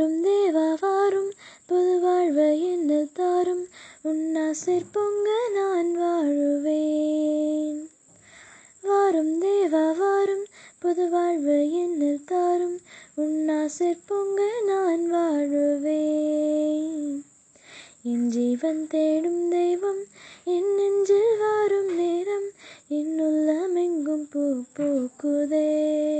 வாரும் தேவா வாரும் புது வாழ்வை என்ன தாரும் உன்னாசிர் பொங்க நான் வாழுவேன். வாரும் தேவா வாரும் புது வாழ்வை என்ன தாரும் உன்னாசிர் பொங்க நான் வாழுவேன். என் ஜீவன் தேடும் தெய்வம் என் நெஞ்சில் வாரும் நேரம் என்னுள்ளம் எங்கும் பூ பூக்குதே.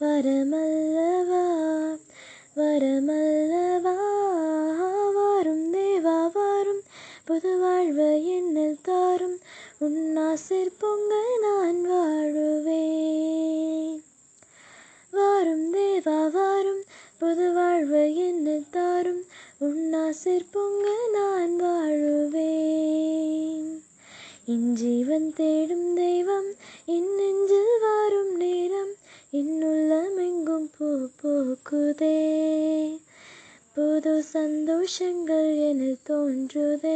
வரமல்லவா வரமல்லவா வாரும் தேவா வாரும். புது வாழ்வு என்னில் தாரும். உன்னாசிர் பொங்க நான் வாழுவேன். வாரும் தேவா வாரும். புது வாழ்வு என்னில் தாரும். உன்னாசிர் பொங்க நான் வாழுவேன். இஞ்சி ஜீவன் தேடும் தெய்வம் என் நெஞ்சில் வாரும் நேரம் என்னுள்ளம் எங்கும் பூ பூக்குதே புது சந்தோஷங்கள் என தோன்றுதே.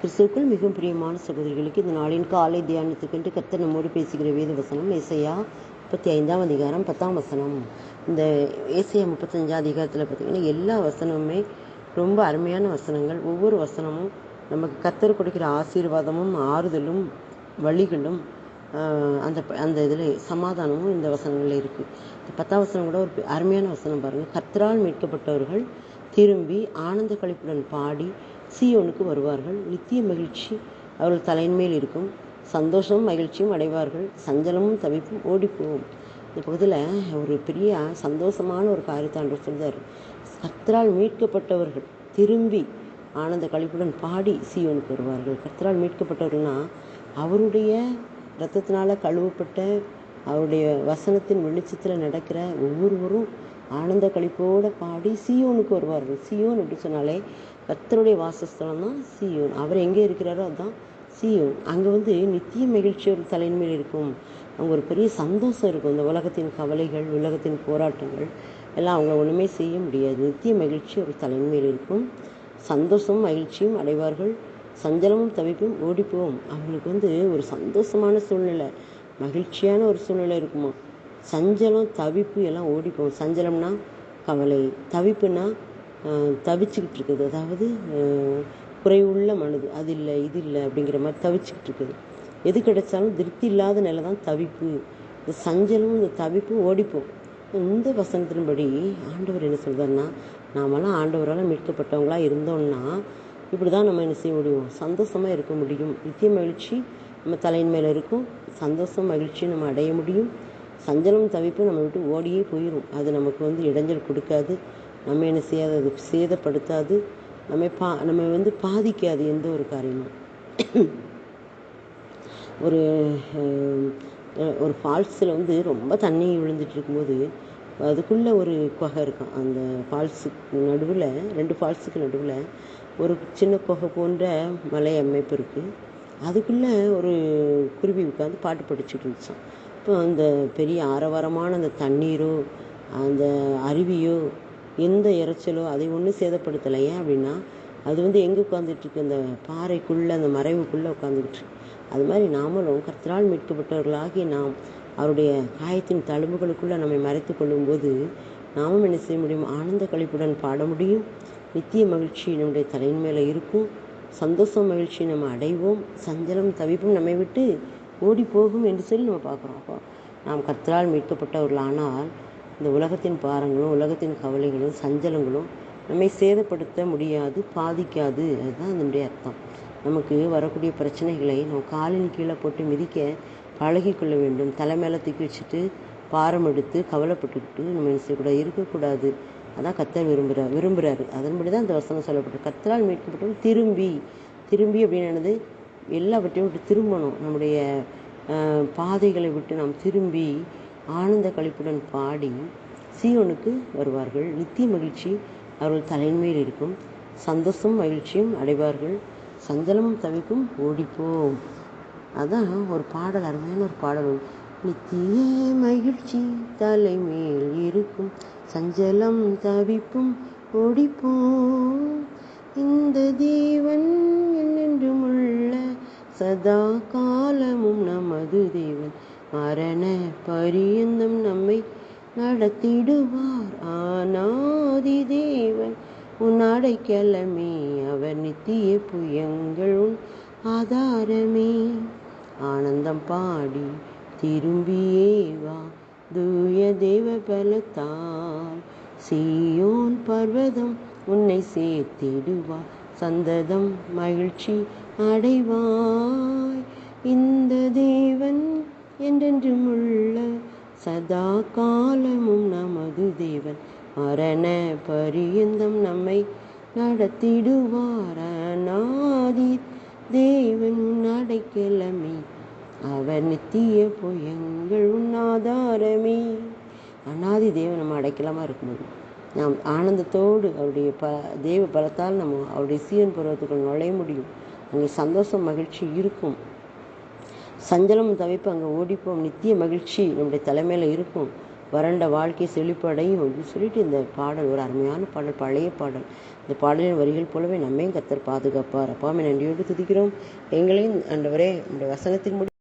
கிறிஸ்துவுக்குள் மிகவும் பிரியமான சகோதரிகளுக்கு இந்த நாளின் காலை தியானத்துக்கென்று கர்த்தர் நம்மோடு பேசுகிற வேத வசனம் ஏசையா முப்பத்தி ஐந்தாம் அதிகாரம் பத்தாம் வசனம். இந்த ஏசையா முப்பத்தஞ்சாம் அதிகாரத்தில் பார்த்தீங்கன்னா எல்லா வசனமுமே ரொம்ப அருமையான வசனங்கள். ஒவ்வொரு வசனமும் நமக்கு கத்தர் கொடுக்கிற ஆசீர்வாதமும் ஆறுதலும் வழிகளும் அந்த அந்த இதில் சமாதானமும் இந்த வசனங்களில் இருக்குது இந்த பத்தாம் வசனம் கூட ஒரு அருமையான வசனம் பாருங்கள் கர்த்தரால் மீட்கப்பட்டவர்கள் திரும்பி ஆனந்த கழிப்புடன் பாடி சீயோனுக்கு வருவார்கள். நித்திய மகிழ்ச்சி அவர்கள் தலையின் இருக்கும். சந்தோஷமும் மகிழ்ச்சியும் அடைவார்கள். சஞ்சலமும் தவிப்பும் ஓடிப்போகும் இந்த பகுதியில் ஒரு பெரிய சந்தோஷமான ஒரு காரியத்தை ஆண்டவர் சொல்றாரு. கர்த்தரால் மீட்கப்பட்டவர்கள் திரும்பி ஆனந்த கழிப்புடன் பாடி சீயோனுக்கு வருவார்கள். கர்த்தரால் மீட்கப்பட்டவர்கள்னா அவருடைய ரத்தத்தினால் கழுவப்பட்ட அவருடைய வசனத்தின் வெளிச்சத்தில் நடக்கிற ஒவ்வொருவரும் ஆனந்த கழிப்போடு பாடி சியோனுக்கு வருவார்கள் சியோன் அப்படி சொன்னாலே கத்தருடைய வாசஸ்தலம் தான் சியோன். அவர் எங்கே இருக்கிறாரோ அதுதான் சியோன். அங்கே வந்து நித்திய மகிழ்ச்சி ஒரு தலைமையில் இருக்கும். அங்கே ஒரு பெரிய சந்தோஷம் இருக்கும். இந்த உலகத்தின் கவலைகள் உலகத்தின் போராட்டங்கள் எல்லாம் அவங்க ஒன்றுமே செய்ய முடியாது. நித்திய மகிழ்ச்சி ஒரு தலைமையில் இருக்கும். சந்தோஷமும் மகிழ்ச்சியும் அடைவார்கள். சஞ்சலமும் தவிப்பும் ஓடிப்போம். அவங்களுக்கு வந்து ஒரு சந்தோஷமான சூழ்நிலை. மகிழ்ச்சியான ஒரு சூழ்நிலை இருக்குமா? சஞ்சலம் தவிப்பு எல்லாம் ஓடிப்போம். சஞ்சலம்னா கவலை. தவிப்புனா தவிச்சுக்கிட்டு இருக்குது. அதாவது குறைவுள்ள மனது. அது இல்லை இது இல்லை அப்படிங்கிற மாதிரி தவிச்சுக்கிட்டு இருக்குது. எது கிடைச்சாலும் திருப்தி இல்லாத நிலை தான் தவிப்பு. இந்த சஞ்சலம் இந்த தவிப்பும் ஓடிப்போம். இந்த வசனத்தின்படி ஆண்டவர் என்ன சொல்கிறாருன்னா நாமெல்லாம் ஆண்டவரால் மீட்கப்பட்டவங்களாக இருந்தோம்னா இப்படி தான் நம்ம என்ன செய்ய முடியும்? சந்தோஷமாக இருக்க முடியும். நித்திய மகிழ்ச்சி நம்ம தலையின் மேலே இருக்கும். சந்தோஷம் மகிழ்ச்சி நம்ம அடைய முடியும். சஞ்சலம் தவிப்பு நம்ம விட்டு ஓடியே போயிடும் அது நமக்கு வந்து இடைஞ்சல் கொடுக்காது. நம்ம என்ன செய்யாது? அது சேதப்படுத்தாது. நம்ம பா நம்ம வந்து பாதிக்காது எந்த ஒரு காரியமும். ஒரு ஒரு ஃபால்ஸில் வந்து ரொம்ப தண்ணி விழுந்துட்டு இருக்கும்போது அதுக்குள்ளே ஒரு குகை இருக்கும். அந்த ஃபால்ஸுக்கு நடுவில் ரெண்டு ஃபால்ஸுக்கு நடுவில் ஒரு சின்ன குகை போன்ற மலை அமைப்பு இருக்குது அதுக்குள்ளே ஒரு குருவி உட்காந்து பாட்டு படிச்சுட்டு இருந்துச்சான் இப்போ அந்த பெரிய ஆரவாரமான அந்த தண்ணீரோ அந்த அருவியோ எந்த இறைச்சலோ அதை ஒன்றும் சேதப்படுத்தலை. ஏன் அப்படின்னா அது வந்து எங்கே உட்காந்துட்டுருக்கு அந்த பாறைக்குள்ளே அந்த மறைவுக்குள்ளே உட்காந்துக்கிட்டு அது மாதிரி நாமளும் கர்த்தரால் மீட்கப்பட்டவர்களாகி நாம் அவருடைய காயத்தின் தழும்புகளுக்குள்ளே நம்மை மறைத்து கொள்ளும்போது நாமும் என்ன செய்ய முடியும்? ஆனந்த கழிப்புடன் பாட முடியும். நித்திய மகிழ்ச்சி நம்முடைய தலையின் மேலே இருக்கும். சந்தோஷம் மகிழ்ச்சி நம்ம அடைவோம். சஞ்சலம் தவிப்பும் நம்மை விட்டு ஓடி போகும் என்று சொல்லி நம்ம பார்க்குறோம். அப்போ நாம் கத்தரால் மீட்கப்பட்டவர்கள் ஆனால் இந்த உலகத்தின் பாரங்களும் உலகத்தின் கவலைகளும் சஞ்சலங்களும் நம்மை சேதப்படுத்த முடியாது பாதிக்காது. அதுதான் அதனுடைய அர்த்தம். நமக்கு வரக்கூடிய பிரச்சனைகளை நம்ம காலின் கீழே போட்டு மிதிக்க பழகிக்கொள்ள வேண்டும். தலை மேலே தூக்கி வச்சுட்டு பாரம் எடுத்து கவலைப்பட்டுக்கிட்டு நம்ம என்ன செய்யக்கூடாது இருக்கக்கூடாது. அதான் கத்தர் விரும்புகிறார் விரும்புகிறாரு அதன்படி தான் இந்த வசனம் சொல்லப்பட்டு கத்தரால் மீட்கப்பட்டவன் திரும்பி திரும்பி அப்படின்னது எல்லாவற்றையும் விட்டு திரும்பணும். நம்முடைய பாதைகளை விட்டு நாம் திரும்பி ஆனந்த கழிப்புடன் பாடி சீவனுக்கு வருவார்கள். நித்திய மகிழ்ச்சி அவர்கள் தலைமையில் இருக்கும். சந்தோஷம் மகிழ்ச்சியும் அடைவார்கள். சஞ்சலமும் தவிக்கும். ஓடிப்போம். அதான் ஒரு பாடல் அருமையான ஒரு பாடல். நித்திய மகிழ்ச்சி தலைமேல் இருக்கும். சஞ்சலம் தவிப்பும் ஒடிப்போம். இந்த தேவன் என்றென்றும் உள்ள சதா காலமும் நமது தேவன். மரண பரியந்தம் நம்மை நடத்திடுவார். ஆனாதி தேவன் உன் அடைக்கலமே. அவர் நித்திய புயங்கள் உன் ஆதாரமே. ஆனந்தம் பாடி திரும்பியே வா தூய தேவ பலத்தால் சீயோன் பர்வதம் உன்னை சேர்த்திடுவார் சந்ததம் மகிழ்ச்சி அடைவாய். இந்த தேவன் என்றென்றும் உள்ள சதா காலமும் நமது தேவன். மரண பரியந்தம் நம்மை நடத்திடுவார் அநாதி தேவன் உன் அடைக்கலமே அவர் நித்திய போய் எங்கள் ஆதாரமே அநாதி தேவன் நம்ம அடைக்கலமாக இருக்கும்போது நாம் ஆனந்தத்தோடு அவருடைய ப தேவ பலத்தால் நம்ம அவருடைய சீரன் பருவத்துக்குள் நுழைய முடியும். அங்கே சந்தோஷம் மகிழ்ச்சி இருக்கும். சஞ்சலம் தவிப்பு அங்கே ஓடிப்போம். நித்திய மகிழ்ச்சி நம்முடைய தலைமையில் இருக்கும். வறண்ட வாழ்க்கை செழிப்படையும் அப்படின்னு சொல்லிட்டு இந்த பாடல் ஒரு அருமையான பாடல் பழைய பாடல். இந்த பாடலின் வரிகள் போலவே நம்மையும் கத்தர் பாதுகாப்பார். அப்பாமை நன்றியோடு துதிக்கிறோம். எங்களையும் ஆண்டவரே நம்முடைய வசனத்தின் முடி